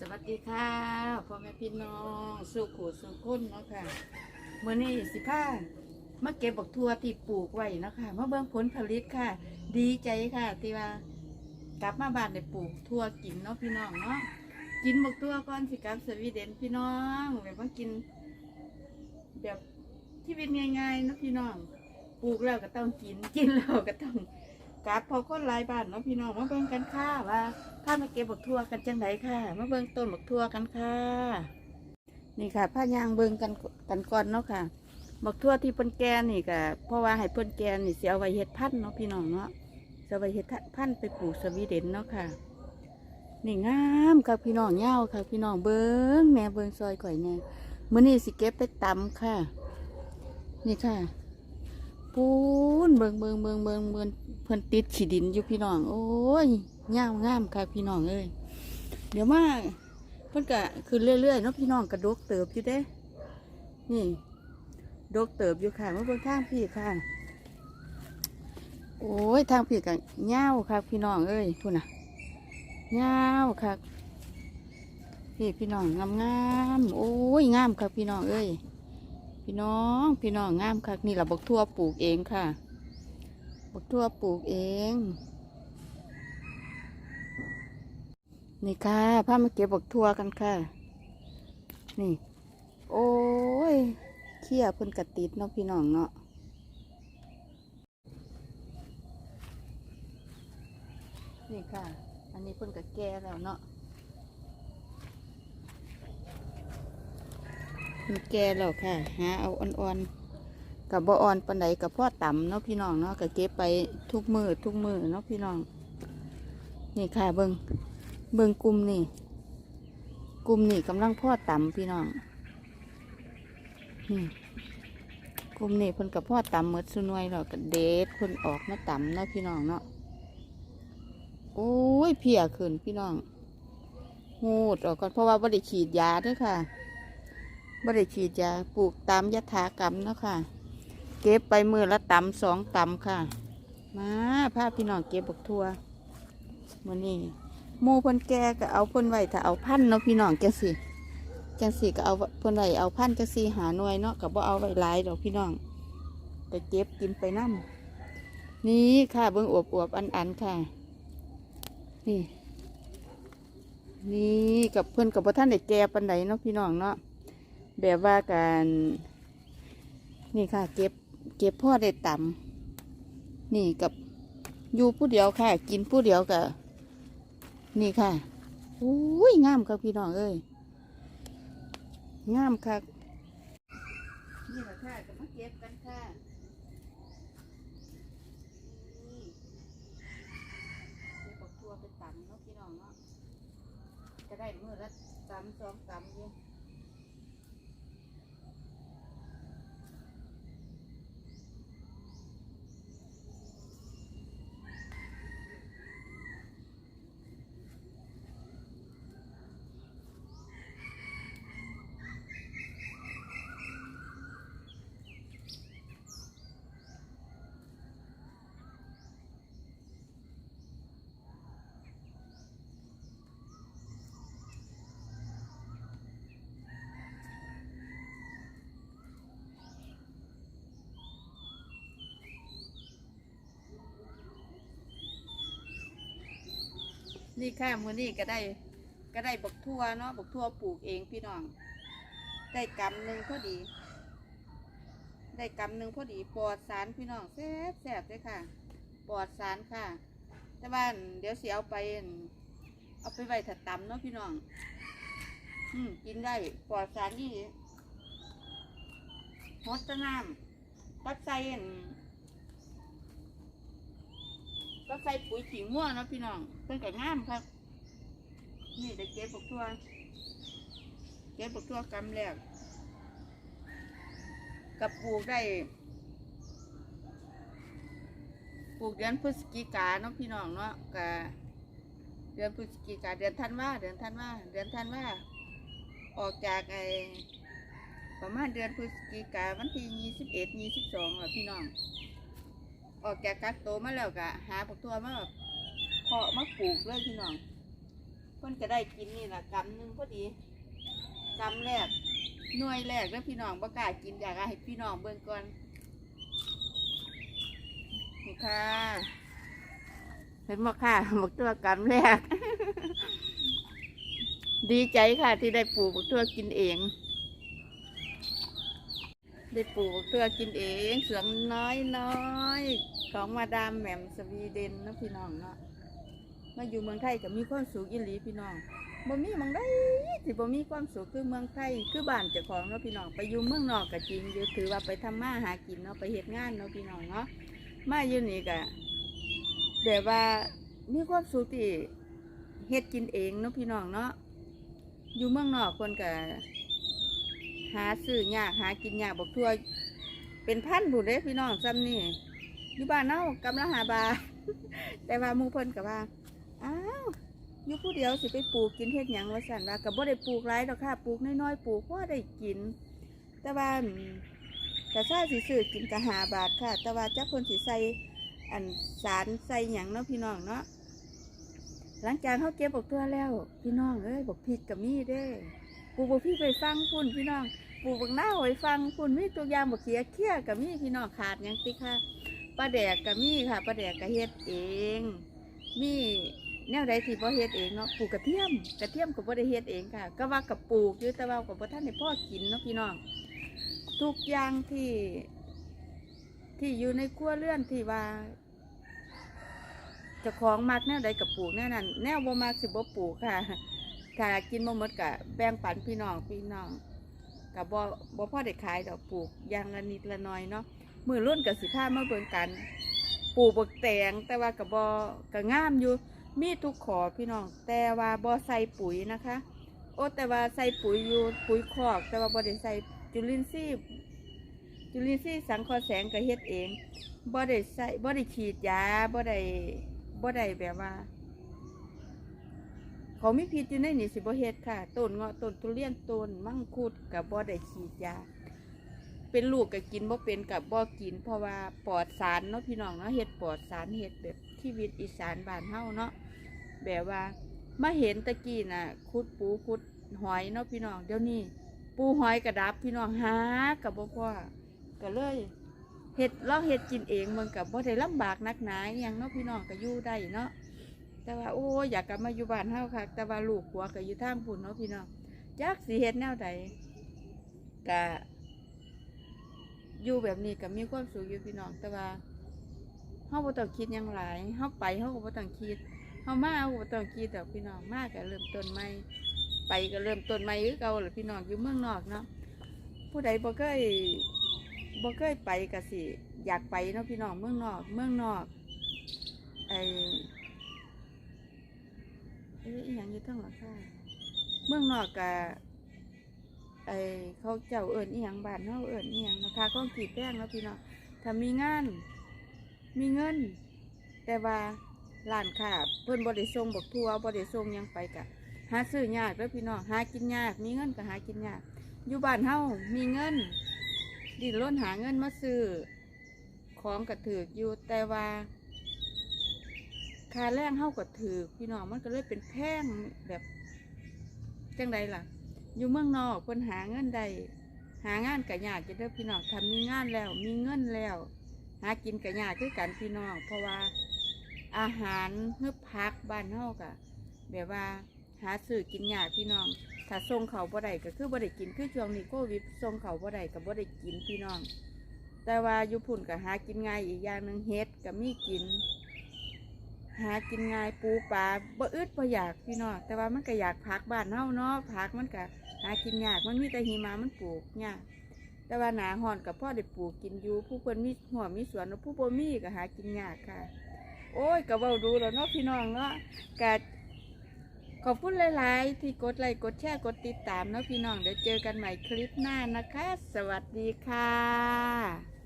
สวัสดีค่ะพ่อแม่พี่น้องสุขุสุขุนเนาะค่ะเมื่อนี้สิพามาเก็บบักทั่วที่ปลูกไว้เนาะค่ะมาเบิ่งผลผลิตค่ะ ดีใจค่ะที่ว่ากลับมาบ้านได้ปลูกทั่วกินเนาะพี่น้องเนาะกินบักทั่วก่อนสิกลับสวีเดนพี่น้องแบบว่ากิน แบบที่เป็นง่ายๆเนาะพี่น้อง ปลูกแล้วก็ต้องกินกินแล้วก็ต้อง กลับพอคนหลายบ้านเนาะพี่น้องมาเบิ่งกันค่ะว่าถ้ามาเก็บบักทั่วกันจังไหนค่ะมาเบิ่งต้นบักทั่วกันค่ะ นี่ค่ะผ้ายางเบิ่งกันกันก่อนเนาะค่ะบักทั่วที่เพิ่นแกนนี่ก็เพราะว่าให้เพิ่นแกนนี่เสิเอาไว้เฮ็ดพันธุ์เนาะพี่น้องเนาะสิเอาไว้เฮ็ดพันธุ์ไปปลูกสวีเดนเนาะค่ะนี่งามค่ะพี่น้องเหย้าค่ะ พี่น้องเบิ่งแหน่เบิ่งซอยข่อยแน่มื้อนี้สิเก็บไปตำค่ะ นี่ค่ะ ปูนเบิ่งเบิงเบิงเบิงเบิงเพิ่นติดขีดินอยู่พี่น้อง โอ้ยงามงามค่ะพี่น้องเอ้ยเดี๋ยวมาเพิ่อนก็ขึ้นเรื่อยๆเนาะพี่น้องกระดกเติบอยู่เด้ นี่ ดกเติบอยู่ค่ะมาเบิ่งทางพี่ค่ะ โอ้ยทางพี่ก็เงาค่ะพี่น้องเอ้ยทุนน่ะเงาค่ะพี่พี่น้องงามงามโอ้ยงามค่ะพี่น้องเอ้ย พี่น้องพี่น้องงามค่ะนี่เราบักทั่วปลูกเองค่ะ บักทั่วปลูกเอง นี่ค่ะพามาเก็บบักทั่วกันค่ะ นี่ โอ้ยเขี้ยเพิ่นกระติดเนาะพี่น้องเนาะนี่ค่ะ อันนี้เพิ่นกระแก่แล้วเนาะ มันแก่แล้วค่ะ หาเอาอ่อนๆกับบ่อ่อนปันใดกับพ่อต่ำเนาะพี่น้องเนาะก็เก็บไปทุกมือทุกมือเนาะพี่น้อง นี่ค่ะเบิงเบิงกลุ่มนี่กลุ่มนี่กำลังพ่อต่ำพี่น้องนี่กลุ่มนี่เพิ่นกับพ่อต่ำหมดสุนวยแล้วก็เด็ดเพิ่นออกมาต่ำเนาะพี่น้องเนาะโอ้ยเพียขึ้นพี่น้องหูดออกก่อนเพราะว่าบ่ได้ฉีดยาด้วยค่ะ บ่ได้ฉีดยาปลูกตามยถากรรมเนาะค่ะ เก็บไปมือละตำสองตำค่ะ มาพาพี่น้องเก็บบักทั่วมือนี้หมูเพิ่นแก่ก็เอาเพิ่นไว้ถ้าเอาพันเนาะพี่น้องจังสิจังสิก็เอาเพิ่นไว้เอาพันจังสิหาหน่วยเนาะก็บ่เอาไว้หลายดอกพี่น้องก็เก็บกินไปน้ำนี่ค่ะเบิ่งอวบอวบอันอันค่ะ นี่ นี่กับเพิ่อนกับพ่ท่านได้แก่ปันใดเนาะพี่น้องเนาะ แบบว่าการนี่ค่ะ เก็บ เก็บพ่อได้ต่ำนี่กับอยู่ผู้เดียวค่ะ กินผู้เดียวกับนี่ค่ะอุ้ยงามครับพี่น้องเอ้ยงามค่ะนี่แหละค่ะก็มาเก็บกันค่ะนี่เก็บบักทั่วไปต่ำเนาะพี่น้องเนาะจะได้มือละตำสองตำอยู่ นี่ค่ะมือนี่ก็ได้ก็ได้บักทั่วเนาะบักทั่วปลูกเองพี่น้อง ได้กำหนึ่งพอดี ได้กำหนึ่งพอดีปลอดสารพี่น้องแซ่บแซ่บเลยค่ะปลอดสารค่ะแต่ว่านเดี๋ยวเสิเอาไป เอาไปไว้ถัดตำเนาะพี่น้อง อืมกินได้ปลอดสารนี่ฮดตะน้ำตักใส่ ก็ใส่ปุ๋ยขี้ม่วเนาะพี่น้องเพิ่นก็งามครับ นี่ได้เก็บบักทั่วเก็บบักทั่วกำแรกกับปลูกได้ปลูกเดือนพฤศจิกาเนาะพี่น้องเนาะกะเดือนพฤศจิกาเดือนธันวาเดือนธันวาเดือนธันวาออกจากไอประมาณเดือนพฤศจิกาวันที่ยี่สิบเอ็ดยี่สิบสองอะพี่น้อง ออกจากกักโตมาแล้วกะหาผักตัวมาเพาะมาปลูกเลยพี่น้องเพิ่นก็ได้กินนี่ละกำหนึ่งพอดีกำแรกหน่วยแรกแล้วพี่น้องบ่กล้ากินอยากให้พี่น้องเบิ่งก่อนนี่ค่ะเห็นบ่ค่ะบักตัวกำแรก ดีใจค่ะที่ได้ปลูกบักตัวกินเอง ได้ปลูกบักตัวกินเองเสืองน้อยน้อยของมาดามแหม่มสวีเดนเนาะพี่น้องเนาะมาอยู่เมืองไทยก็มีความสุขอีหลีพี่น้องบ่มีมองได้สิบ่มีความสุขคือเมืองไทยคือบ้านเจ้าของเนาะพี่น้องไปอยู่เมืองนอกก็จริงอยู่ถือว่าไปทำมาหากินเนาะไปเฮ็ดงานเนาะพี่น้องเนาะมาอยู่นี่ก็แต่ว่ามีความสุขที่เฮ็ดกินเองเนาะพี่น้องเนาะอยู่เมืองนอกคนก็ หาซื้อยากหากินยากบอกทั่วเป็นพันบุญเด้พี่น้องซ้ำนี่อยู่บ้านเนากำลังหาบา แต่ว่ามูเพิ่นก็ว่าอ้าวอยู่ผู้เดียวสิไปปลูกกินเฮ็ดหยังว่าสั่นว่าก็บ่ได้ปลูกหลายดอกค่ะปลูกน้อยๆปลูกพอได้กิน แต่ว่าแต่ถ้าสิซื้อกินก็หาบาทค่ะ แต่ว่าจักเพิ่นสิใส่อันสารใส่หยังเนาะพี่น้องเนาะหลังจากเขาเก็บบอกตัวแล้ว พี่น้องเอ้ยบอกพริกกับมีเด้ ปูบอกพี่ไปฟังพุ่นพี่น้องปูบักหน้าวไปฟังพุ่นมีตัวอยางบอกเขียเคี้ยกับมีพี่น้องขาดหยังติค่ะปลาแดกกับมีค่ะปลาแดกก็เฮ็ดเอง มีแนวใดที่บ่เฮ็ดเองเนาะปลูกกระเทียมกระเทียมก็บ่ได้เฮ็ดเองค่ะ ก็ว่ากับปลูกอยู่แต่ว่าก็บ่ทันได้พ่อกินเนาะพี่น้อง ทุกอย่างที่ ที่อยู่ในครัวเรือนที่ว่าเจ้าของมักแนวใดกับปลูกแนวนั้น แนวบ่มักสิบ่ปลูกค่ะ ถ้ากินบ่หมดก็แบ่งปันพี่น้องพี่น้องก็บ่บ่พอได้ขายดอกปลูกอย่างละนิดละหน่อยเนาะมือรุ่นก็สิพามาเบิ่งกันปลูกบกแตงแต่ว่ากับบอก็งามอยู่ มีทุกขอพี่น้อง แต่ว่าบอใส่ปุ๋ยนะคะ โอ้แต่ว่าใส่ปุ๋ยอยู่ปุ๋ยคอก แต่ว่าบอได้ใส่จุลินทรีย์จุลินทรีย์สังเคราะห์แสงก็เฮ็ดเองบอได้ใส่บอได้ฉีดยาบอได้บอได้แบบว่า เขามีพิษอยู่ในนี่สิบเฮ็ดค่ะ ต้นเงาะต้นทุเรียนต้นมังคุดกับบอได้ฉีดยา เป็นลูกก็กินบ่เป็นกับบ่กิน เพราะว่าปลอดสารเนาะพี่น้องเนาะเฮ็ดปลอดสารเฮ็ดแบบชีวิตอีสานบ้านเฮาเนาะแบบว่ามาเห็นตะกี้น่ะขุดปูขุดหอยเนาะพี่น้องเดี๋ยวนี้ปูหอยกระดับพี่น้องหากับบ่พอก็เลยเฮ็ดเราเฮ็ดกินเองมันกับบ่ได้ลำบากนักหนาอหยังเนาะพี่น้องก็อยู่ได้เนาะ แต่ว่าโอ้ยอยากกลับมาอยู่บ้านเฮาค่ะ แต่ว่าลูกผัวก็อยู่ทางพุ่นเนาะพี่น้องจักสิเฮ็ดแนวใดก็อยู่แบบนี้ก็มีความสุขอยู่พี่น้องแต่ว่าเฮาบ่ต้องคิดหยังหลายเฮาไปเฮาก็บ่ต้องคิดเฮามาเฮาก็บ่ต้องคิดดอกพี่น้องมาก็เริ่มต้นใหม่ไปก็เริ่มต้นใหม่คือเก่าแหละพี่น้องอยู่เมืองนอกเนาะผู้ใดบ่เคยบ่เคยไปก็สิอยากไปเนาะพี่น้องเมืองนอก เมืองนอกไอ้เอ้ทั้งหลังคาเมืองนอกก็ไอเขาเจ้าเอิญอีหยังบ้านเขาเอิญอีหยังนะคะก็กีดแป้งแล้วพี่น้องถ้ามีงานมีเงิน แต่ว่าร้านค้าเพิ่นบริส่งบอกทัวบริส่งยังไปกะหาซื้อยากแล้วพี่น้องหากินยาก มีเงินก็หากินยากอยู่บ้านเฮามีเงิน ดิ้นรนหาเงินมาซื้อของกระถือกอยู่แต่ว่า ค่าแรงเฮาก็ถือพี่น้องมันก็เลยเป็นแพงแบบจังใดล่ะ อยู่เมืองนอกเพิ่นหาเงินได้หางานกะยากจะเด้อพี่น้องทำมีงานแล้ว มีเงินแล้ว หากินกะยากคือกันพี่น้อง เพราะว่าอาหารเฮือพักบ้านเฮากะแบบว่าหาซื้อกินยากพี่น้อง ถ้าส่งเขาบ่ได้ก็คือบ่ได้กินคือช่วงนี้โควิดส่งเขาบ่ได้ก็บ่ได้กินพี่น้อง แต่ว่าอยู่พุ่นก็หากินง่ายอีกอย่างหนึ่งเฮ็ดก็มีกิน หากินง่ายปูปลาบ่อึดบ่อยากพี่น้องแต่ว่ามันก็อยากพักบ้านเฮาเนาะพักมันก็หากินยากมันมีแต่หิมะมันปลูกยากแต่ว่าหนาฮ้อนกับพ่อได้ปลูกกินอยู่ ผู้เพิ่นมีหัวมีสวนผู้บ่มีก็หากินยากค่ะ โอ้ยก็เว้าดูแล้วเนาะพี่น้องเนาะก็ขอบคุณหลาย ๆ ที่กดไลค์กดแชร์กดติดตามเนาะพี่น้องเดี๋ยวเจอกันใหม่คลิปหน้านะคะ สวัสดีค่ะ